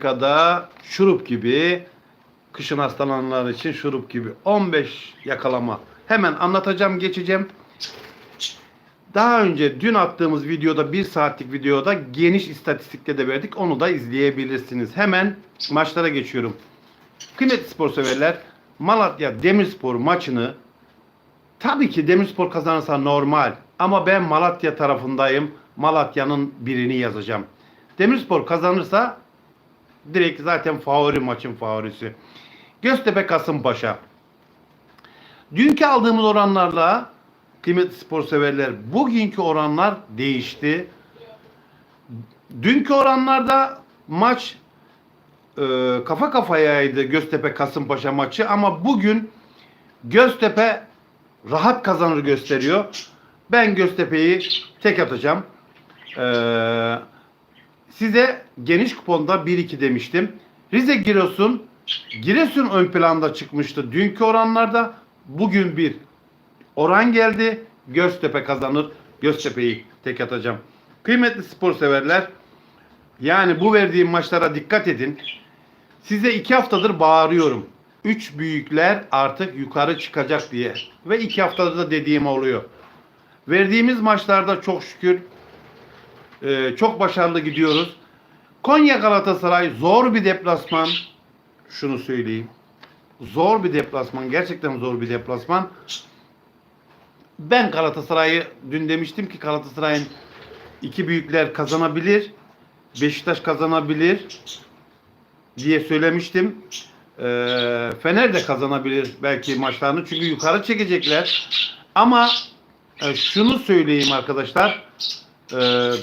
dakikada şurup gibi kışın hastalananlar için şurup gibi 15 yakalama. Hemen anlatacağım geçeceğim. Daha önce dün attığımız videoda bir saatlik videoda geniş istatistikle de verdik. Onu da izleyebilirsiniz. Hemen maçlara geçiyorum. Kıymetli spor severler Malatya Demirspor maçını tabii ki Demirspor kazanırsa normal ama ben Malatya tarafındayım. Malatya'nın birini yazacağım. Demirspor kazanırsa direkt zaten favori maçın favorisi. Göztepe Kasımpaşa. Dünkü aldığımız oranlarla kıymetli spor severler bugünkü oranlar değişti. Dünkü oranlarda maç e, kafa kafayaydı Göztepe Kasımpaşa maçı ama bugün Göztepe rahat kazanır gösteriyor. Ben Göztepe'yi tek atacağım. Ee, size geniş kuponda 1-2 demiştim. Rize Giresun Giresun ön planda çıkmıştı dünkü oranlarda. Bugün bir oran geldi. Göztepe kazanır. Göztepe'yi tek atacağım. Kıymetli spor severler yani bu verdiğim maçlara dikkat edin. Size iki haftadır bağırıyorum. Üç büyükler artık yukarı çıkacak diye. Ve iki haftadır da dediğim oluyor. Verdiğimiz maçlarda çok şükür e, çok başarılı gidiyoruz. Konya Galatasaray zor bir deplasman. Şunu söyleyeyim. Zor bir deplasman. Gerçekten zor bir deplasman. Ben Galatasaray'ı dün demiştim ki Galatasaray'ın iki büyükler kazanabilir. Beşiktaş kazanabilir diye söylemiştim. Ee, Fener de kazanabilir belki maçlarını çünkü yukarı çekecekler. Ama e, şunu söyleyeyim arkadaşlar. Ee,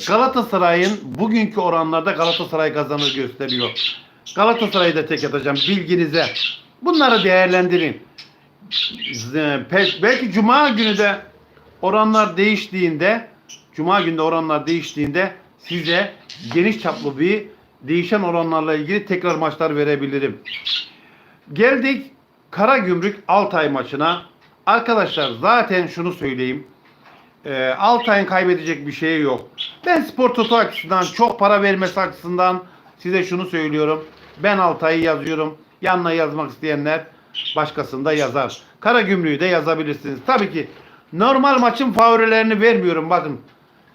Galatasaray'ın bugünkü oranlarda Galatasaray kazanır gösteriyor. Galatasaray'ı da tek atacağım bilginize. Bunları değerlendirin. Pe- Belki Cuma günü de oranlar değiştiğinde Cuma günde oranlar değiştiğinde size geniş çaplı bir değişen oranlarla ilgili tekrar maçlar verebilirim. Geldik Karagümrük Altay maçına. Arkadaşlar zaten şunu söyleyeyim. Ee, Altay'ın kaybedecek bir şeyi yok. Ben spor toto açısından çok para vermesi açısından size şunu söylüyorum. Ben Altay'ı yazıyorum. Yanına yazmak isteyenler başkasında yazar. Karagümrük'ü de yazabilirsiniz. Tabii ki normal maçın favorilerini vermiyorum. Bakın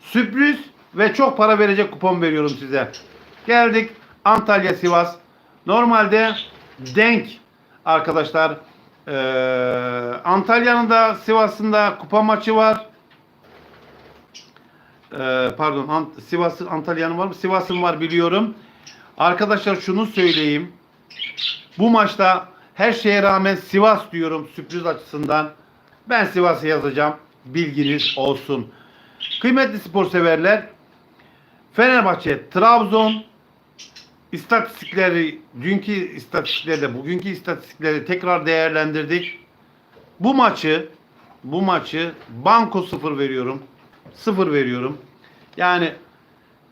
sürpriz ve çok para verecek kupon veriyorum size. Geldik Antalya Sivas. Normalde denk arkadaşlar. Ee, Antalya'nın da Sivas'ın da kupa maçı var. Ee, pardon Ant- Sivas'ın Antalya'nın var mı? Sivas'ın var biliyorum. Arkadaşlar şunu söyleyeyim. Bu maçta her şeye rağmen Sivas diyorum sürpriz açısından. Ben Sivas'ı yazacağım. Bilginiz olsun. Kıymetli spor severler. Fenerbahçe, Trabzon istatistikleri, dünkü istatistiklerle bugünkü istatistikleri tekrar değerlendirdik. Bu maçı bu maçı banko sıfır veriyorum. Sıfır veriyorum. Yani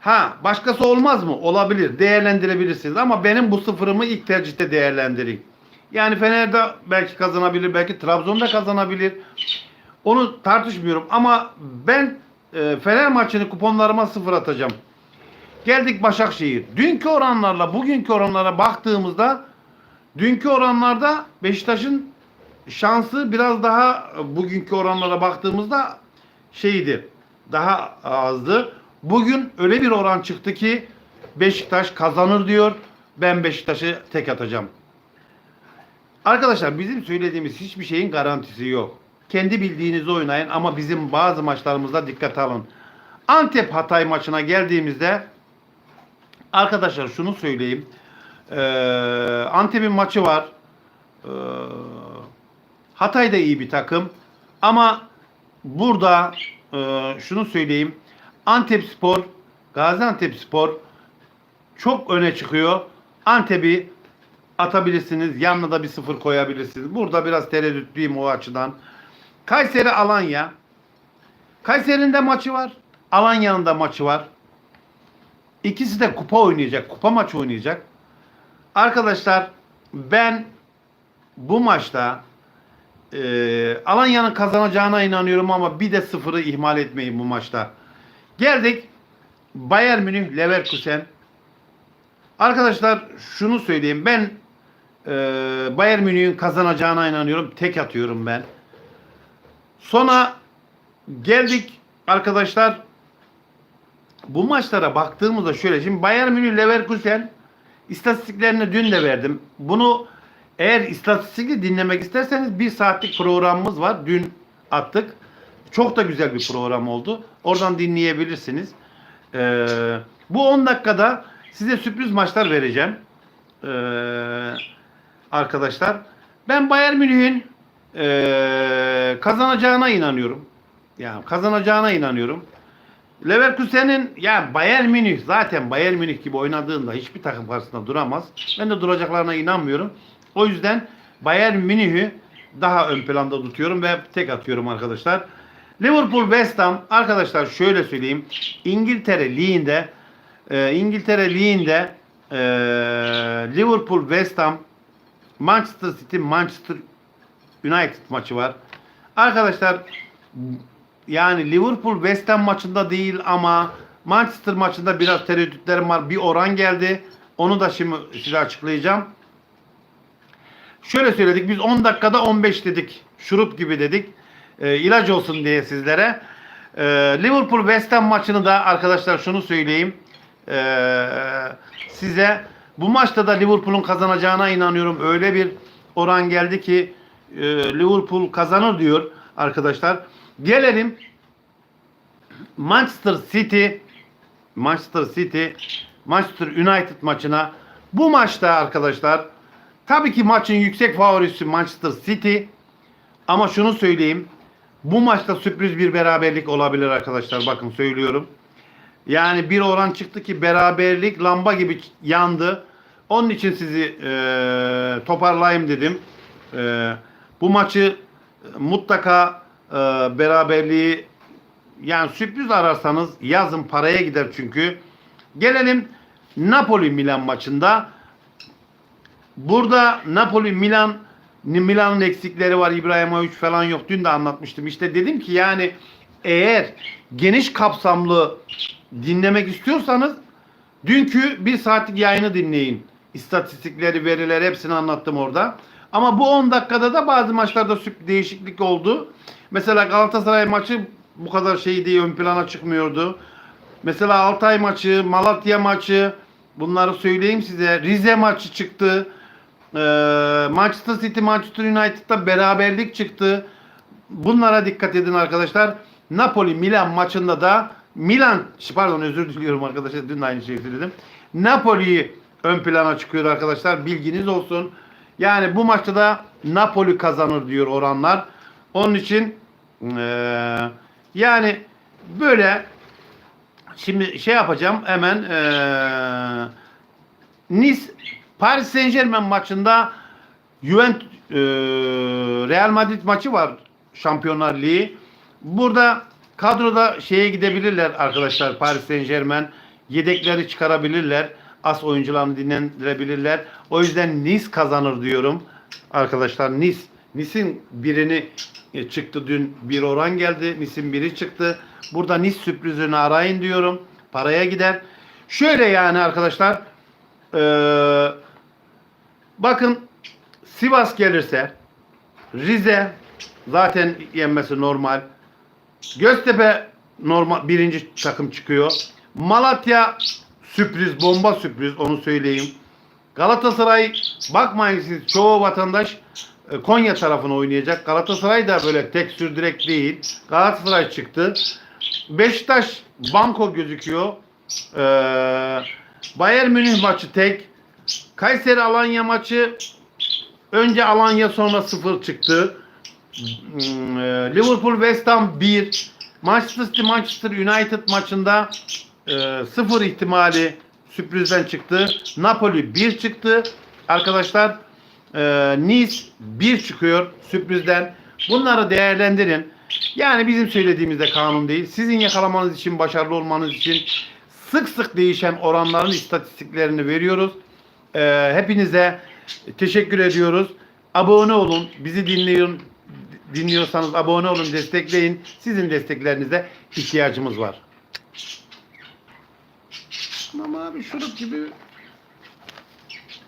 ha başkası olmaz mı? Olabilir. Değerlendirebilirsiniz ama benim bu sıfırımı ilk tercihte değerlendirin. Yani Fener'de belki kazanabilir, belki Trabzon'da kazanabilir. Onu tartışmıyorum ama ben e, Fener maçını kuponlarıma sıfır atacağım. Geldik Başakşehir. Dünkü oranlarla bugünkü oranlara baktığımızda dünkü oranlarda Beşiktaş'ın şansı biraz daha bugünkü oranlara baktığımızda şeydi. Daha azdı. Bugün öyle bir oran çıktı ki Beşiktaş kazanır diyor. Ben Beşiktaş'ı tek atacağım. Arkadaşlar bizim söylediğimiz hiçbir şeyin garantisi yok. Kendi bildiğinizi oynayın ama bizim bazı maçlarımızda dikkat alın. Antep Hatay maçına geldiğimizde arkadaşlar şunu söyleyeyim. Ee, Antep'in maçı var. Ee, Hatay da iyi bir takım. Ama burada e, şunu söyleyeyim. Antep Spor, Gaziantep Spor çok öne çıkıyor. Antep'i atabilirsiniz. Yanına da bir sıfır koyabilirsiniz. Burada biraz tereddütlüyüm o açıdan. Kayseri Alanya. Kayseri'nin de maçı var. Alanya'nın da maçı var. İkisi de kupa oynayacak. Kupa maçı oynayacak. Arkadaşlar ben bu maçta e, Alanya'nın kazanacağına inanıyorum ama bir de sıfırı ihmal etmeyin bu maçta. Geldik Bayern Münih Leverkusen. Arkadaşlar şunu söyleyeyim. Ben e, Bayern Münih'in kazanacağına inanıyorum. Tek atıyorum ben. Sonra geldik arkadaşlar bu maçlara baktığımızda şöyle şimdi Bayern Münih Leverkusen istatistiklerini dün de verdim. Bunu eğer istatistikli dinlemek isterseniz bir saatlik programımız var. Dün attık. Çok da güzel bir program oldu. Oradan dinleyebilirsiniz. Ee, bu 10 dakikada size sürpriz maçlar vereceğim. Ee, arkadaşlar. Ben Bayern Münih'in ee, kazanacağına inanıyorum. Yani kazanacağına inanıyorum. Leverkusen'in ya Bayern Münih zaten Bayern Münih gibi oynadığında hiçbir takım karşısında duramaz. Ben de duracaklarına inanmıyorum. O yüzden Bayern Münih'i daha ön planda tutuyorum ve tek atıyorum arkadaşlar. Liverpool West Ham arkadaşlar şöyle söyleyeyim. İngiltere Ligi'nde e, İngiltere Ligi'nde e, Liverpool West Ham Manchester City Manchester United maçı var. Arkadaşlar yani Liverpool West Ham maçında değil ama Manchester maçında biraz tereddütlerim var. Bir oran geldi. Onu da şimdi size açıklayacağım. Şöyle söyledik biz 10 dakikada 15 dedik. Şurup gibi dedik. E, ilaç olsun diye sizlere. E, Liverpool West Ham maçını da arkadaşlar şunu söyleyeyim. E, size bu maçta da Liverpool'un kazanacağına inanıyorum. Öyle bir oran geldi ki e, Liverpool kazanır diyor arkadaşlar. Gelelim Manchester City Manchester City Manchester United maçına. Bu maçta arkadaşlar tabii ki maçın yüksek favorisi Manchester City ama şunu söyleyeyim. Bu maçta sürpriz bir beraberlik olabilir arkadaşlar. Bakın söylüyorum. Yani bir oran çıktı ki beraberlik lamba gibi yandı. Onun için sizi e, toparlayayım dedim. E, bu maçı mutlaka e, beraberliği yani sürpriz ararsanız yazın paraya gider çünkü. Gelelim Napoli Milan maçında. Burada Napoli Milan Milan'ın eksikleri var. İbrahimovic falan yok. Dün de anlatmıştım. İşte dedim ki yani eğer geniş kapsamlı dinlemek istiyorsanız dünkü bir saatlik yayını dinleyin. İstatistikleri, verileri hepsini anlattım orada. Ama bu 10 dakikada da bazı maçlarda değişiklik oldu. Mesela Galatasaray maçı bu kadar şey diye ön plana çıkmıyordu. Mesela Altay maçı, Malatya maçı bunları söyleyeyim size. Rize maçı çıktı. Ee, Manchester City, Manchester United'da beraberlik çıktı. Bunlara dikkat edin arkadaşlar. Napoli Milan maçında da Milan pardon özür diliyorum arkadaşlar dün aynı şeyi söyledim. Napoli ön plana çıkıyor arkadaşlar. Bilginiz olsun. Yani bu maçta da Napoli kazanır diyor oranlar. Onun için eee, yani böyle şimdi şey yapacağım hemen eee Nice Paris Saint Germain maçında Juventus eee, Real Madrid maçı var Şampiyonlar Ligi. Burada kadroda şeye gidebilirler arkadaşlar Paris Saint Germain. Yedekleri çıkarabilirler. As oyuncularını dinlendirebilirler. O yüzden Nice kazanır diyorum. Arkadaşlar Nice. Nice'in birini e, çıktı dün bir oran geldi. Nice'in biri çıktı. Burada Nice sürprizini arayın diyorum. Paraya gider. Şöyle yani arkadaşlar. Eee bakın Sivas gelirse Rize zaten yenmesi normal. Göztepe normal birinci takım çıkıyor. Malatya sürpriz, bomba sürpriz onu söyleyeyim. Galatasaray bakmayın siz çoğu vatandaş e, Konya tarafına oynayacak. Galatasaray da böyle tek sürdürek değil. Galatasaray çıktı. Beşiktaş banko gözüküyor. Ee, Bayern Münih maçı tek. Kayseri Alanya maçı önce Alanya sonra sıfır çıktı. Hmm, e, Liverpool West Ham 1. Manchester City Manchester United maçında e, sıfır ihtimali sürprizden çıktı. Napoli 1 çıktı. Arkadaşlar e, Nice 1 çıkıyor sürprizden. Bunları değerlendirin. Yani bizim söylediğimizde kanun değil. Sizin yakalamanız için, başarılı olmanız için sık sık değişen oranların istatistiklerini veriyoruz. E, hepinize teşekkür ediyoruz. Abone olun, bizi dinleyin, dinliyorsanız abone olun, destekleyin. Sizin desteklerinize ihtiyacımız var. Ama abi şurup gibi